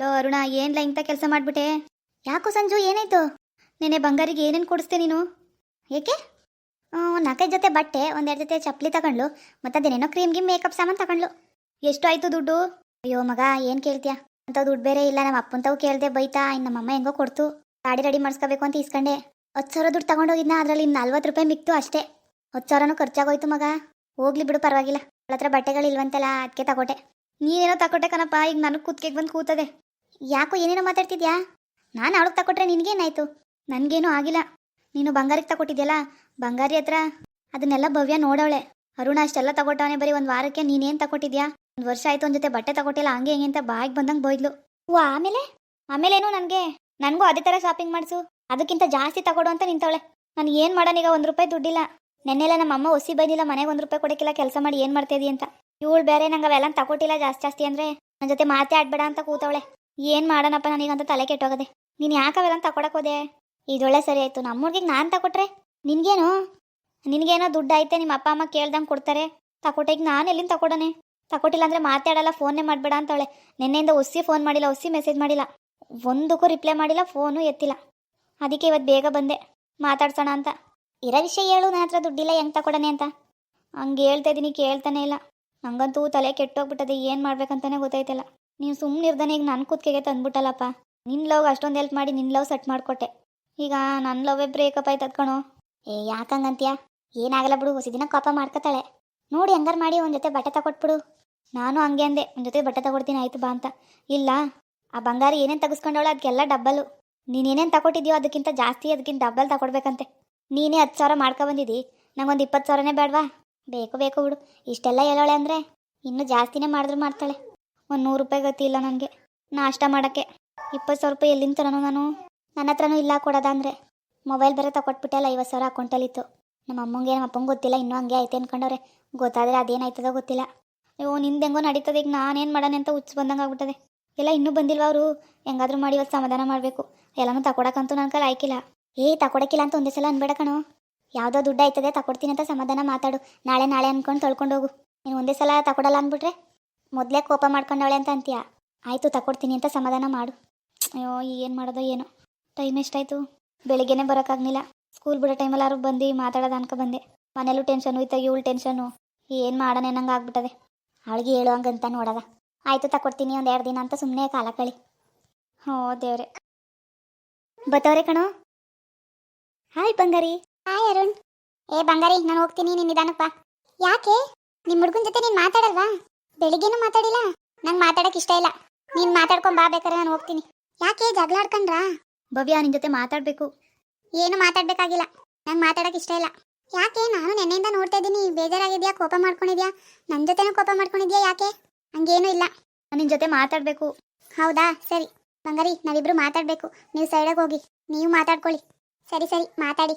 Low Aruna ಏನ್ಲ ಇಂಥ ಕೆಲಸ ಮಾಡಿಬಿಟ್ಟೆ? ಯಾಕೋ ಸಂಜು, ಏನಾಯ್ತು? ನೆನೆ ಬಂಗಾರಿಗೆ ಏನೇನು ಕೊಡಿಸ್ತೆ ನೀನು? ಏಕೆ? ನಾಲ್ಕೈದು ಜೊತೆ ಬಟ್ಟೆ ಒಂದೆರಡು ಜೊತೆ ಚಪ್ಪಲಿ ತಗೊಂಡ್ಲು, ಮತ್ತೆ ಅದೇನೇನೋ ಕ್ರೀಮ್ ಗಿಮ್ ಮೇಕಪ್ ಸಾಮಾನು ತಗೊಂಡ್ಲು. ಎಷ್ಟು ಆಯ್ತು ದುಡ್ಡು? ಅಯ್ಯೋ ಮಗ, ಏನು ಕೇಳ್ತೀಯಾ? ಅಂತ ದುಡ್ಡು ಬೇರೆ ಇಲ್ಲ ನಮ್ಮ ಅಪ್ಪಂತವು ಕೇಳ್ದೆ ಬೈತಾ ಇನ್ನು ನಮ್ಮಮ್ಮ ಹೆಂಗೋ ಕೊಡ್ತು. ಗಾಡಿ ರೆಡಿ ಮಾಡಿಸ್ಕೋಬೇಕು ಅಂತ ಇಸ್ಕೊಂಡೆ ಹತ್ತು ಸಾವಿರ ದುಡ್ಡು ತಗೊಂಡೋಗಿದ್ನ, ಅದರಲ್ಲಿ ಇನ್ನು ನಲ್ವತ್ತು ರೂಪಾಯಿ ಮಿಕ್ತು ಅಷ್ಟೇ. ಹತ್ತು ಸಾವಿರನೂ ಖರ್ಚಾಗೋಯ್ತು ಮಗ. ಹೋಗ್ಲಿ ಬಿಡು, ಪರವಾಗಿಲ್ಲ. ಅವಳ ಹತ್ರ ಬಟ್ಟೆಗಳಿಲ್ವಂತಲ್ಲ ಅದಕ್ಕೆ ತಗೊಟ್ಟೆ ನೀನೇನೋ ತಕೊಟ್ಟೆ ಕಣಪ್ಪ, ಈಗ ನನಗೆ ಕೂತ್ಕೆಗೆ ಬಂದು ಕೂತದೆ. ಯಾಕೋ ಏನೇನೋ ಮಾತಾಡ್ತಿದ್ಯಾ? ನಾನು ಅವಳಿಗೆ ತಕೊಟ್ರೆ ನಿನಗೇನಾಯ್ತು? ನನಗೇನೂ ಆಗಿಲ್ಲ. ನೀನು ಬಂಗಾರಿಗೆ ತಕೊಟ್ಟಿದ್ಯಲ್ಲ ಬಂಗಾರಿ ಹತ್ರ ಅದನ್ನೆಲ್ಲ ಭವ್ಯ ನೋಡವಳೆ. ಅರುಣ ಅಷ್ಟೆಲ್ಲ ತಗೊಟ್ಟವನೆ ಬರೀ ಒಂದು ವಾರಕ್ಕೆ ನೀನೇನ್ ತಗೊಟ್ಟಿದ್ಯಾ ಒಂದು ವರ್ಷ ಆಯ್ತು ಒಂದು ಜೊತೆ ಬಟ್ಟೆ ತಗೊಟ್ಟಿಲ್ಲ ಹಂಗೆ ಹೆಂಗೆ ಅಂತ ಬಾಯಿಗೆ ಬಂದಂಗೆ ಬೈದ್ಲು. ಓ, ಆಮೇಲೆ? ಆಮೇಲೇನು ನನಗೆ? ನನಗೂ ಅದೇ ಥರ ಶಾಪಿಂಗ್ ಮಾಡಿಸು. ಅದಕ್ಕಿಂತ ಜಾಸ್ತಿ ತಗೊಡು ಅಂತ ನಿಂತವಳೆ. ನಾನು ಏನು ಮಾಡೋಣೀಗ ಒಂದು ರೂಪಾಯಿ ದುಡ್ಡಿಲ್ಲ. ನೆನ್ನೆಲ್ಲ ನಮ್ಮ ಅಮ್ಮ ಒಸಿ ಬೈದಿಲ್ಲ, ಮನೆಗೆ ಒಂದು ರೂಪಾಯಿ ಕೊಡಕ್ಕಿಲ್ಲ, ಕೆಲಸ ಮಾಡಿ ಏನು ಮಾಡ್ತಾ ಇದೀಯ ಅಂತ. ಇವಳು ಬೇರೆ ನಂಗೆ ಅವೆಲ್ಲ ತಗೊಟ್ಟಿಲ್ಲ ಜಾಸ್ತಿ ಜಾಸ್ತಿ ಅಂದರೆ ನನ್ನ ಜೊತೆ ಮಾತೇ ಆಡ್ಬೇಡ ಅಂತ ಕೂತವಳೆ. ಏನು ಮಾಡೋಣಪ್ಪ ನನಗಂತ ತಲೆ ಕೆಟ್ಟೋಗದೆ. ನೀನು ಯಾಕೆ ಅವೆಲ್ಲ ತಗೊಳಕ್ ಹೋದೆ? ಇದೊಳ್ಳೆ ಸರಿ ಆಯಿತು. ನಮ್ಮ ಹುಡ್ಗಿಗೆ ನಾನು ತಗೊಟ್ರೆ? ನಿನ್ಗೇನು? ನಿನಗೇನೋ ದುಡ್ಡು ಐತೆ ನಿಮ್ಮ ಅಪ್ಪ ಅಮ್ಮ ಕೇಳ್ದಂಗೆ ಕೊಡ್ತಾರೆ. ತಕೊಟ್ಟಿಗೆ ನಾನು ಎಲ್ಲಿಂದ ತಕೊಡೋಣ ತಕೊಟ್ಟಿಲ್ಲ ಅಂದರೆ ಮಾತಾಡಲ್ಲ ಫೋನೇ ಮಾಡಬೇಡ ಅಂತವಳೆ. ನಿನ್ನೆಯಿಂದ ಒಸಿ ಫೋನ್ ಮಾಡಿಲ್ಲ ಒಸಿ ಮೆಸೇಜ್ ಮಾಡಿಲ್ಲ. ಒಂದಕ್ಕೂ ರಿಪ್ಲೈ ಮಾಡಿಲ್ಲ, ಫೋನು ಎತ್ತಿಲ್ಲ. ಅದಕ್ಕೆ ಇವತ್ತು ಬೇಗ ಬಂದೆ. ಮಾತಾಡ್ಸೋಣ ಅಂತ. ಇರೋ ವಿಷಯ ಹೇಳು ನನ್ನ ಹತ್ರ ದುಡ್ಡಿಲ್ಲ, ಹೆಂಗೆ ತಕೊಡನೆ ಅಂತ. ಹಂಗೆ ಹೇಳ್ತಾ ಇದ್ದೀನಿ ಕೇಳ್ತಾನೆ ಇಲ್ಲ. ನಂಗಂತೂ ತಲೆ ಕೆಟ್ಟೋಗ್ಬಿಟ್ಟದೆ, ಏನು ಮಾಡ್ಬೇಕಂತಾನೆ ಗೊತ್ತಾಯ್ತಲ್ಲ. ನೀನು ಸುಮ್ಮನೆ ಇರ್ದಾನೆ ಈಗ ನನ್ನ ಕುತ್ತಿಗೆಗೆ ತಂದ್ಬಿಟ್ಟಲ್ಲಪ್ಪ. ನಿನ್ನ ಲವ್ ಅಷ್ಟೊಂದು ಹೆಲ್ಪ್ ಮಾಡಿ ನಿನ್ನ ಲವ್ ಸೆಟ್ ಮಾಡಿಕೊಟ್ಟೆ. ಈಗ ನನ್ನ ಲವ್ವೇ ಬ್ರೇಕಪ್ ಆಯ್ತು ಅದ್ಕಣೋ ಏ, ಯಾಕಂಗಂತ್ಯ? ಏನಾಗಲ್ಲ ಬಿಡು ಹೊಸ ದಿನ ಕೋಪ ಮಾಡ್ಕೊತಾಳೆ. ನೋಡಿ ಹಂಗಾರು ಮಾಡಿ ಒಂದು ಜೊತೆ ಬಟ್ಟೆ ತಗೊಟ್ಬಿಡು. ನಾನು ಹಂಗೆ ಅಂದೆ, ಒಂದು ಜೊತೆ ಬಟ್ಟೆ ತಗೊಡ್ತೀನಿ, ಆಯ್ತು ಬಾ ಅಂತ. ಇಲ್ಲ, ಆ ಬಂಗಾರ ಏನೇನು ತೆಗೆಸ್ಕೊಂಡವಳ ಅದಕ್ಕೆಲ್ಲ ಡಬ್ಬಲು ನೀನೇನೇನು ತಗೊಟ್ಟಿದ್ಯೋ ಅದಕ್ಕಿಂತ ಜಾಸ್ತಿ ಅದಕ್ಕಿಂತ ಡಬ್ಬಲ್ ತಗೊಡ್ಬೇಕಂತೆ. ನೀನೇ ಹತ್ತು ಸಾವಿರ ಮಾಡ್ಕೊ ಬಂದಿದ್ದಿ ನಂಗೊಂದು ಇಪ್ಪತ್ತು ಸಾವಿರನೇ ಬೇಡವಾ? ಬೇಕು ಬೇಕು ಬಿಡು. ಇಷ್ಟೆಲ್ಲ ಹೇಳೋಳೆ ಅಂದರೆ ಇನ್ನೂ ಜಾಸ್ತಿನೇ ಮಾಡಿದ್ರು ಮಾಡ್ತಾಳೆ. ಒಂದು ನೂರು ರೂಪಾಯಿ ಗತಿ ಇಲ್ಲ ನನಗೆ. ನಾಷ್ಟ ಮಾಡೋಕ್ಕೆ. ಇಪ್ಪತ್ತು ಸಾವಿರ ರೂಪಾಯಿ ಎಲ್ಲಿಂದ ತರೋಣ ನಾನು? ನನ್ನ ಹತ್ರನೂ ಇಲ್ಲ ಕೊಡೋದ ಅಂದರೆ. ಮೊಬೈಲ್ ಬೇರೆ ತಗೊಟ್ಬಿಟ್ಟಲ್ಲ ಐವತ್ತು ಸಾವಿರ ಅಕೌಂಟಲ್ಲಿತ್ತು ನಮ್ಮ ಅಮ್ಮಂಗೆ, ನಮ್ಮ ಅಪ್ಪಂಗೆ ಗೊತ್ತಿಲ್ಲ. ಇನ್ನೂ ಹಂಗೆ ಐತೆ ಅನ್ಕೊಂಡವ್ರೆ. ಗೊತ್ತಾದರೆ ಅದೇನಾಯ್ತದೋ ಗೊತ್ತಿಲ್ಲ. ಅಯ್ಯೋ, ನಿಂದು ಹೆಂಗೋ ನಡೀತದೆ. ಈಗ ನಾನೇನು ಮಾಡೋಣ ಅಂತ ಹುಚ್ಚು ಬಂದಂಗೆ ಆಗ್ಬಿಟ್ಟದೆ. ಎಲ್ಲ ಇನ್ನೂ ಬಂದಿಲ್ವ ಅವರು? ಹೆಂಗಾದ್ರೂ ಮಾಡಿ ಇವತ್ತು ಸಮಾಧಾನ ಮಾಡಬೇಕು. ಎಲ್ಲನೂ ತಗೊಡಕ್ಕಂತೂ ನನ್ನ ಕೈಲಿ ಆಯ್ಕಿಲ್ಲ. ಏಯ್ ತಗೊಡಕ್ಕಿಲ್ಲ ಅಂತ ಒಂದೇ ಸಲ ಅನ್ಬೇಡ ಕಣೋ. ಯಾವುದೋ ದುಡ್ಡು ಆಯ್ತದೆ, ತಕೊಡ್ತೀನಿ ಅಂತ ಸಮಾಧಾನ ಮಾತಾಡು. ನಾಳೆ ನಾಳೆ ಅನ್ಕೊಂಡು ತೊಳ್ಕೊಂಡು ಹೋಗು. ನೀನು ಒಂದೇ ಸಲ ತಕೊಡಲ್ಲ ಅಂದ್ಬಿಟ್ರೆ ಮೊದಲೇ ಕೋಪ ಮಾಡ್ಕೊಂಡವಳೆ ಅಂತ ಅಂತೀಯ. ಆಯಿತು, ತಕೊಡ್ತೀನಿ ಅಂತ ಸಮಾಧಾನ ಮಾಡು. ಅಯ್ಯೋ, ಏನು ಮಾಡೋದೋ ಏನೋ. ಟೈಮ್ ಎಷ್ಟಾಯಿತು? ಬೆಳಿಗ್ಗೆನೇ ಬರೋಕ್ಕಾಗಲಿಲ್ಲ ಸ್ಕೂಲ್ ಬಿಡೋ ಟೈಮಲ್ಲಿ ಯಾರು ಬಂದು ಮಾತಾಡೋದು ಅನ್ಕೊ ಬಂದೆ. ಮನೇಲೂ ಟೆನ್ಷನು, ಇತ್ತ ಇವಳು ಟೆನ್ಷನು. ಏನು ಮಾಡೋಣ ನಂಗೆ ಆಗ್ಬಿಟ್ಟದೆ. ಅವಳಿಗೆ ಹೇಳು ಹಂಗಂತ ನೋಡದ. ಆಯಿತು, ತಕೊಡ್ತೀನಿ ಒಂದು ಎರಡು ದಿನ ಅಂತ ಸುಮ್ಮನೆ ಕಾಲ ಕಳಿ. ಹೋ, ದೇವ್ರೆ. ಬತ್ತವ್ರೆ ಕಣೋ. ಹಾಯ್ ಬಂಗಾರಿ. ಹಾಯ್ ಅರುಣ್. ಏ ಬಂಗಾರಿ ನಾನು ಹೋಗ್ತೀನಿ ನೀನು ನಿಧಾನಪ್ಪ ಯಾಕೆ? ನಿಮ್ಮ ಹುಡುಗನ ಜೊತೆ ನೀನು ಮಾತಾಡಲ್ವಾ? ಬೆಳಿಗ್ಗೆನೂ ಮಾತಾಡಿಲ್ಲ? ನಂಗೆ ಮಾತಾಡಕ್ಕೆ ಇಷ್ಟ ಇಲ್ಲ. ನೀನು ಮಾತಾಡ್ಕೊಂಡ್ ಬಾ ಬೇಕಾದ್ರೆ ನಾನು ಹೋಗ್ತೀನಿ. ಯಾಕೆ ಜಗಳ ಆಡ್ಕೊಂಡ್ರಾ? ಭವ್ಯ ನಿನ್ ಜೊತೆ ಮಾತಾಡಬೇಕು. ಏನು ಮಾತಾಡ್ಬೇಕಾಗಿಲ್ಲ. ನಂಗೆ ಮಾತಾಡಕ್ಕೆ ಇಷ್ಟ ಇಲ್ಲ. ಯಾಕೆ? ನಾನು ನೆನ್ನೆಯಿಂದ ನೋಡ್ತಾ ಇದ್ದೀನಿ. ಬೇಜಾರಾಗಿದ್ಯಾ? ಕೋಪ ಮಾಡ್ಕೊಂಡಿದ್ಯಾ? ನನ್ನ ಜೊತೆನೂ ಕೋಪ ಮಾಡ್ಕೊಂಡಿದ್ಯಾ ಯಾಕೆ? ಹಂಗೇನೂ ಇಲ್ಲ. ನಿನ್ನ ಜೊತೆ ಮಾತಾಡಬೇಕು. ಹೌದಾ? ಸರಿ. ಬಂಗಾರಿ ನಾವಿಬ್ರು ಮಾತಾಡಬೇಕು. ನೀವು ಸೈಡಾಗಿ ಹೋಗಿ. ನೀವು ಮಾತಾಡ್ಕೊಳ್ಳಿ. ಸರಿ ಸರಿ. ಮಾತಾಡಿ.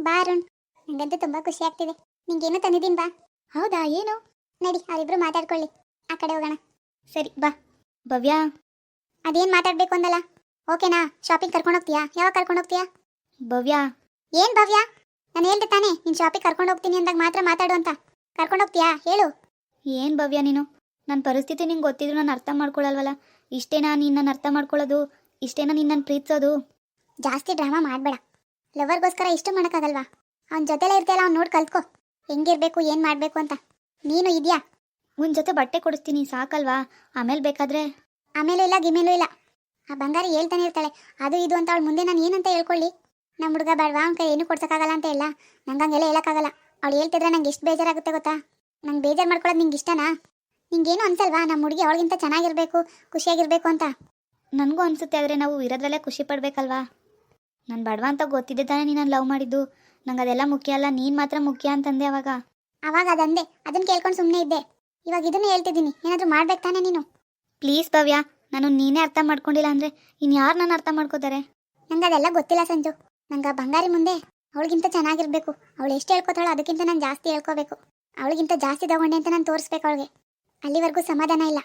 ಬಾ ಅರುಣ್. ನಂಗಂತೂ ತುಂಬಾ ಖುಷಿ ಆಗ್ತಿದೆ. ನಿಂಗೇನು ತಂದಿದ್ದೀನಿ ಬಾ. ಹೌದಾ ಏನು? ನಡಿ ಅವರಿಬ್ರು ಮಾತಾಡ್ಕೊಳ್ಳಿ. ಆ ಕಡೆ ಹೋಗೋಣ. ಸರಿ ಬಾ. ಭವ್ಯ. ಅದೇನು ಮಾತಾಡಬೇಕು ಅಂದಲ್ಲ? ಓಕೆನಾ? ಶಾಪಿಂಗ್ ಕರ್ಕೊಂಡು ಹೋಗ್ತೀಯಾ? ಯಾವಾಗ ಕರ್ಕೊಂಡು ಹೋಗ್ತೀಯಾ? ಭವ್ಯ. ಏನ್ ಭವ್ಯ? ನಾನು ಹೇಳ್ದೆ ತಾನೇ ನಿನ್ನ ಶಾಪಿಂಗ್ ಕರ್ಕೊಂಡು ಹೋಗ್ತೀನಿ ಅಂದಾಗ ಮಾತ್ರ ಮಾತಾಡು ಅಂತ. ಕರ್ಕೊಂಡು ಹೋಗ್ತೀಯಾ? ಹೇಳು. ಏನು ಭವ್ಯ ನೀನು? ನನ್ನ ಪರಿಸ್ಥಿತಿ ನಿಂಗೆ ಗೊತ್ತಿದ್ರು ನಾನು ಅರ್ಥ ಮಾಡ್ಕೊಳ್ಳಲ್ವಲ್ಲ ಇಷ್ಟೇನಾ ನೀನು ನಾನು ಅರ್ಥ ಮಾಡ್ಕೊಳ್ಳೋದು? ಇಷ್ಟೇನಾ ನೀನು ನಾನು ಪ್ರೀತಿಸೋದು? ಜಾಸ್ತಿ ಡ್ರಾಮಾ ಮಾಡಬೇಡ. ಲವರ್ಗೋಸ್ಕರ ಇಷ್ಟು ಮಾಡೋಕ್ಕಾಗಲ್ವಾ? ಅವನ ಜೊತೆಲೇ ಇರ್ತೀಯಲ್ಲ ಅವ್ನು ನೋಡಿ ಕಲ್ತ್ಕೊ. ಹೆಂಗಿರ್ಬೇಕು ಏನು ಮಾಡಬೇಕು ಅಂತ. ನೀನು ಇದೆಯಾ? ಮುಂದ್ ಜೊತೆ ಬಟ್ಟೆ ಕೊಡಿಸ್ತೀನಿ ಸಾಕಲ್ವಾ? ಆಮೇಲೆ ಬೇಕಾದ್ರೆ? ಆಮೇಲೂ ಇಲ್ಲ ಗಿಮೇಲೂ ಇಲ್ಲ. ಆ ಬಂಗಾರಿ ಹೇಳ್ತಾನೆ ಇರ್ತಾಳೆ. ಅದು ಇದು ಅಂತ ಅವಳು ಮುಂದೆ ನಾನು ಏನಂತ ಹೇಳ್ಕೊಳ್ಳಿ. ನಮ್ಮ ಹುಡುಗ ಬೇಡವಾ ಅವ್ನ ಕೈ ಏನು ಕೊಡ್ಸೋಕ್ಕಾಗಲ್ಲ ಅಂತ ಇಲ್ಲ ನಂಗೆ ಹಂಗೆಲ್ಲ ಹೇಳೋಕ್ಕಾಗಲ್ಲ. ಅವಳು ಹೇಳ್ತಿದ್ರೆ ನಂಗೆ ಎಷ್ಟು ಬೇಜಾರಾಗುತ್ತೆ ಗೊತ್ತಾ? ನಂಗೆ ಬೇಜಾರು ಮಾಡ್ಕೊಳ್ಳೋದು ನಿಂಗೆ ಇಷ್ಟನಾ? ನಿಂಗೇನು ಅನ್ಸಲ್ವಾ? ನಮ್ಮ ಹುಡುಗಿ ಅವಳಿಗಿಂತ ಚೆನ್ನಾಗಿರಬೇಕು ಖುಷಿಯಾಗಿರಬೇಕು ಅಂತ. ನನಗೂ ಅನಿಸುತ್ತೆ ಆದರೆ ನಾವು ಇರೋದ್ರಲ್ಲೇ ಖುಷಿ ಪಡ್ಬೇಕಲ್ವಾ? ನಾನು ಬಡವ ಅಂತ ಗೊತ್ತಿದ್ದೆ ತಾನೇ ನೀನು ಲವ್ ಮಾಡಿದ್ದು. ನಂಗೆ ಅದೆಲ್ಲ ಮುಖ್ಯ ಅಲ್ಲ ನೀನು ಮಾತ್ರ ಮುಖ್ಯ ಅಂತಂದೆ ಅವಾಗ. ಅವಾಗ ಅದಂದೆ ಅದನ್ನ ಕೇಳ್ಕೊಂಡು ಸುಮ್ಮನೆ ಇದ್ದೆ. ಇವಾಗ ಇದನ್ನ ಹೇಳ್ತಿದ್ದೀನಿ ಏನಾದರೂ ಮಾಡ್ಬೇಕು ತಾನೇ ನೀನು? ಪ್ಲೀಸ್ ಭವ್ಯ ನಾನು ನೀನೇ ಅರ್ಥ ಮಾಡ್ಕೊಂಡಿಲ್ಲ ಅಂದರೆ ಇನ್ನು ಯಾರು ನಾನು ಅರ್ಥ ಮಾಡ್ಕೋತಾರೆ? ನಂಗೆ ಅದೆಲ್ಲ ಗೊತ್ತಿಲ್ಲ ಸಂಜು. ನಂಗೆ ಬಂಗಾರಿ ಮುಂದೆ ಅವಳಿಗಿಂತ ಚೆನ್ನಾಗಿರ್ಬೇಕು. ಅವಳು ಎಷ್ಟು ಹೇಳ್ಕೊತಾಳೋ ಅದಕ್ಕಿಂತ ನಾನು ಜಾಸ್ತಿ ಹೇಳ್ಕೋಬೇಕು. ಅವಳಿಗಿಂತ ಜಾಸ್ತಿ ತಗೊಂಡೆ ಅಂತ ನಾನು ತೋರಿಸ್ಬೇಕು ಅವಳಿಗೆ. ಅಲ್ಲಿವರೆಗೂ ಸಮಾಧಾನ ಇಲ್ಲ.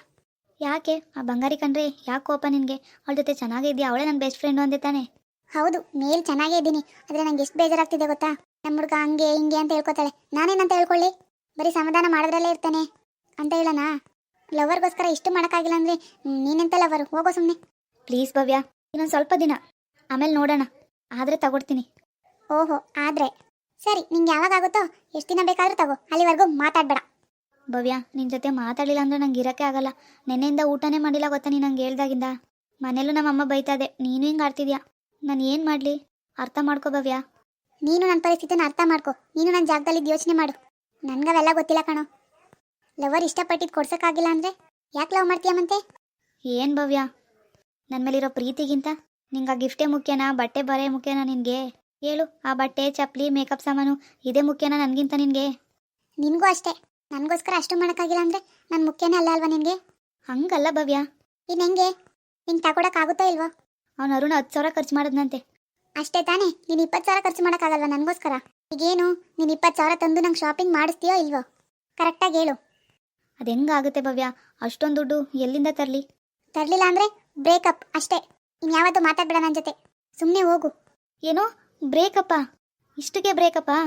ಯಾಕೆ? ಆ ಬಂಗಾರಿ ಕಂಡ್ರೆ ಯಾಕೆ ಕೋಪ ನಿನಗೆ? ಅವಳ ಜೊತೆ ಚೆನ್ನಾಗಿದ್ಯಾ ಅವಳೇ ನನ್ನ ಬೆಸ್ಟ್ ಫ್ರೆಂಡು ಅಂದೆ ತಾನೆ. ಹೌದು ಮೇಲ್ ಚೆನ್ನಾಗೇ ಇದ್ದೀನಿ. ಆದರೆ ನಂಗೆ ಎಷ್ಟು ಬೇಜಾರಾಗ್ತಿದೆ ಗೊತ್ತಾ? ನಮ್ಮ ಹುಡುಗ ಹಂಗೆ ಹಿಂಗೆ ಅಂತ ಹೇಳ್ಕೊತಾಳೆ. ನಾನೇನಂತ ಹೇಳ್ಕೊಳ್ಳಿ? ಬರೀ ಸಮಾಧಾನ ಮಾಡಿದ್ರಲ್ಲೇ ಇರ್ತಾನೆ. ಅಂತ ಹೇಳೋಣ? ಲವರ್ಗೋಸ್ಕರ ಇಷ್ಟು ಮಾಡೋಕ್ಕಾಗಿಲ್ಲ ಅಂದರೆ ನೀನೆಂತ ಲವರ್? ಹೋಗೋ ಸುಮ್ಮನೆ ಪ್ಲೀಸ್ ಭವ್ಯ ಇನ್ನೊಂದು ಸ್ವಲ್ಪ ದಿನ. ಆಮೇಲೆ ನೋಡೋಣ. ಆದರೆ ತಗೊಡ್ತೀನಿ. ಓಹೋ ಆದರೆ. ಸರಿ ನಿಂಗೆ ಯಾವಾಗ ಆಗುತ್ತೋ? ಎಷ್ಟು ದಿನ ಬೇಕಾದರೂ ತಗೋ. ಅಲ್ಲಿವರೆಗೂ ಮಾತಾಡಬೇಡ. ಭವ್ಯ ನಿನ್ನ ಜೊತೆ ಮಾತಾಡಲಿಲ್ಲ ಅಂದ್ರೆ ನಂಗೆ ಇರೋಕ್ಕೆ ಆಗಲ್ಲ. ನೆನ್ನೆಯಿಂದ ಊಟನೇ ಮಾಡಿಲ್ಲ ಗೊತ್ತಾ ನೀನು ನಂಗೆ ಹೇಳ್ದಾಗಿಂದ? ಮನೇಲೂ ನಮ್ಮಮ್ಮ ಬೈತಾದೆ ನೀನು ಹಿಂಗೆ ಆಡ್ತಿದ್ಯಾ? ನಾನು ಏನು ಮಾಡಲಿ? ಅರ್ಥ ಮಾಡ್ಕೋ ಭವ್ಯ. ನೀನು ನನ್ನ ಪರಿಸ್ಥಿತಿನ ಅರ್ಥ ಮಾಡ್ಕೊ. ನೀನು ನನ್ನ ಜಾಗದಲ್ಲಿ ಯೋಚನೆ ಮಾಡು. ನನಗವೆಲ್ಲ ಗೊತ್ತಿಲ್ಲ ಕಣೋ. ಲವರ್ ಇಷ್ಟಪಟ್ಟಿದ್ದು ಕೊಡ್ಸೋಕ್ಕಾಗಿಲ್ಲ ಅಂದರೆ ಯಾಕೆ ಲವ್ ಮಾಡ್ತೀಯ ಮಂತೆ? ಏನು ಭವ್ಯ? ನನ್ನ ಮೇಲಿರೋ ಪ್ರೀತಿಗಿಂತ ನಿಂಗೆ ಆ ಗಿಫ್ಟೇ ಮುಖ್ಯನಾ ಬಟ್ಟೆ ಬರೆ ಮುಖ್ಯನಾ ನಿನಗೆ? ಹೇಳು ಆ ಬಟ್ಟೆ ಚಪ್ಪಲಿ ಮೇಕಪ್ ಸಾಮಾನು ಇದೇ ಮುಖ್ಯನಾ ನನಗಿಂತ ನಿನಗೆ? ನಿನಗೂ ಅಷ್ಟೇ. ನನಗೋಸ್ಕರ ಅಷ್ಟು ಮಾಡೋಕ್ಕಾಗಿಲ್ಲ ಅಂದರೆ ನನ್ನ ಮುಖ್ಯನೇ ಅಲ್ಲ ಅಲ್ವಾ ನಿನಗೆ? ಹಂಗಲ್ಲ ಭವ್ಯ. ಇನ್ನು ಹೆಂಗೆ? ನಿಂಗೆ ತಗೊಳಕ್ಕಾಗುತ್ತೋ ಇಲ್ವೋ? ಅವನು ಅರುಣ ಹತ್ತು ಸಾವಿರ ಖರ್ಚು ಮಾಡಿದ್ನಂತೆ. ಅಷ್ಟೇ ತಾನೇ ನೀನು ಇಪ್ಪತ್ತು ಸಾವಿರ ಖರ್ಚು ಮಾಡೋಕ್ಕಾಗಲ್ಲ ನನಗೋಸ್ಕರ. ಈಗೇನು ನೀನು ಇಪ್ಪತ್ತು ಸಾವಿರ ತಂದು ನಂಗೆ ಶಾಪಿಂಗ್ ಮಾಡಿಸ್ತೀಯೋ ಇಲ್ವೋ? ಕರೆಕ್ಟಾಗಿ ಹೇಳು. ಅದು ಹೆಂಗಾಗುತ್ತೆ ಭವ್ಯ? ಅಷ್ಟೊಂದು ದುಡ್ಡು ಎಲ್ಲಿಂದ ತರಲಿ? ತರಲಿಲ್ಲ ಅಂದರೆ ಬ್ರೇಕಪ್ ಅಷ್ಟೇ. ಇನ್ನು ಯಾವತ್ತೂ ಮಾತಾಡ್ಬೇಡ ನನ್ನ ಜೊತೆ. ಸುಮ್ಮನೆ ಹೋಗು. ಏನೋ ಬ್ರೇಕಪ್ಪಾ ಇಷ್ಟಕ್ಕೆ ಬ್ರೇಕಪ್ಪಾ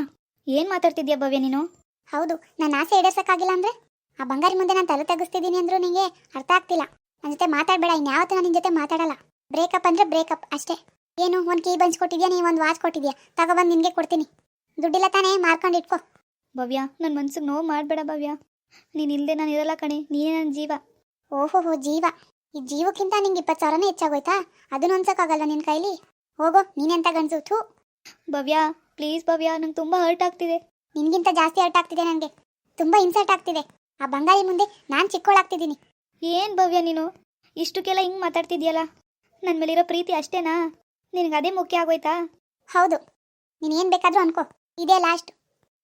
ಏನು ಮಾತಾಡ್ತಿದ್ಯಾ ಭವ್ಯ ನೀನು? ಹೌದು ನನ್ನ ಆಸೆ ಈಡೇರ್ಸಕ್ಕಾಗಿಲ್ಲ ಅಂದರೆ? ಆ ಬಂಗಾರಿ ಮುಂದೆ ನಾನು ತಲೆ ತೆಗಿಸ್ತಿದ್ದೀನಿ ಅಂದರೂ ನಿಮಗೆ ಅರ್ಥ ಆಗ್ತಿಲ್ಲ. ನನ್ನ ಜೊತೆ ಮಾತಾಡಬೇಡ ಇನ್ಯಾವತ್ತೂ ನಾನು ನಿನ್ನ ಜೊತೆ ಮಾತಾಡಲ್ಲ. ಬ್ರೇಕಪ್ ಅಂದರೆ ಬ್ರೇಕಪ್ ಅಷ್ಟೇ. ಏನು ಒಂದು ಕೀ ಬಂಚ್ ಕೊಟ್ಟಿದ್ಯಾ ನೀವು ಒಂದು ವಾಚ್ ಕೊಟ್ಟಿದ್ಯಾ? ತಗೊಬಂದು ನಿನಗೆ ಕೊಡ್ತೀನಿ. ದುಡ್ಡಿಲ್ಲ ತಾನೇ ಮಾರ್ಕೊಂಡು ಇಟ್ಕೋ. ಭವ್ಯ ನನ್ನ ಮನ್ಸಿಗೆ ನೋವು ಮಾಡಬೇಡ ಭವ್ಯ. ನೀನು ಇಲ್ಲದೆ ನಾನು ಇರಲ್ಲ ಕಣೆ ನೀನೇ ನನ್ನ ಜೀವ. ಓಹೋ ಜೀವ. ಈ ಜೀವಕ್ಕಿಂತ ನಿಂಗೆ ಇಪ್ಪತ್ತು ಸಾವಿರನೇ ಹೆಚ್ಚಾಗೋಯ್ತಾ? ಅದನ್ನು ಅನ್ಸೋಕ್ಕಾಗಲ್ಲ ನಿನ್ನ ಕೈಲಿ? ಹೋಗೋ ನೀನೆಂತ ಗಂಡಸು ಥೂ. ಭವ್ಯ ಪ್ಲೀಸ್ ಭವ್ಯ ನಂಗೆ ತುಂಬ ಹರ್ಟ್ ಆಗ್ತಿದೆ. ನಿನ್ಗಿಂತ ಜಾಸ್ತಿ ಹರ್ಟ್ ಆಗ್ತಿದೆ ನನಗೆ ತುಂಬ ಇನ್ಸರ್ಟ್ ಆಗ್ತಿದೆ. ಆ ಬಂಗಾರಿ ಮುಂದೆ ನಾನು ಚಿಕ್ಕೋಳಾಗ್ತಿದ್ದೀನಿ. ಏನು ಭವ್ಯ ನೀನು? ಇಷ್ಟಕ್ಕೆಲ್ಲ ಹಿಂಗೆ ಮಾತಾಡ್ತಿದ್ಯಲ್ಲ? ನನ್ನ ಮೇಲಿರೋ ಪ್ರೀತಿ ಅಷ್ಟೇನಾ? ನಿನಗೆ ಅದೇ ಮುಖ್ಯ ಆಗೋಯ್ತಾ? ಹೌದು. ನೀನು ಏನು ಬೇಕಾದರೂ ಅನ್ಕೋ. ಇದೇ ಲಾಸ್ಟ್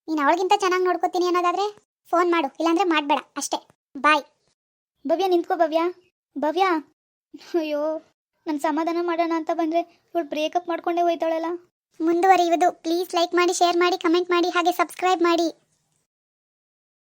ನೀನು ಅವಳಿಗಿಂತ ಚೆನ್ನಾಗಿ ನೋಡ್ಕೋತೀನಿ ಅನ್ನೋದಾದರೆ ಫೋನ್ ಮಾಡು ಇಲ್ಲಾಂದರೆ ಮಾಡಬೇಡ ಅಷ್ಟೇ. ಬಾಯ್ ಭವ್ಯ ನಿಂತ್ಕೋ ಭವ್ಯ. ಭವ್ಯ! ಅಯ್ಯೋ ನಾನು ಸಮಾಧಾನ ಮಾಡೋಣ ಅಂತ ಬಂದರೆ ಇವಳು ಬ್ರೇಕಪ್ ಮಾಡ್ಕೊಂಡೇ ಹೋಯ್ತಾಳಲ್ಲ. ಮುಂದುವರಿಯುವುದು. ಪ್ಲೀಸ್ ಲೈಕ್ ಮಾಡಿ ಶೇರ್ ಮಾಡಿ ಕಮೆಂಟ್ ಮಾಡಿ ಹಾಗೆ ಸಬ್ಸ್ಕ್ರೈಬ್ ಮಾಡಿ.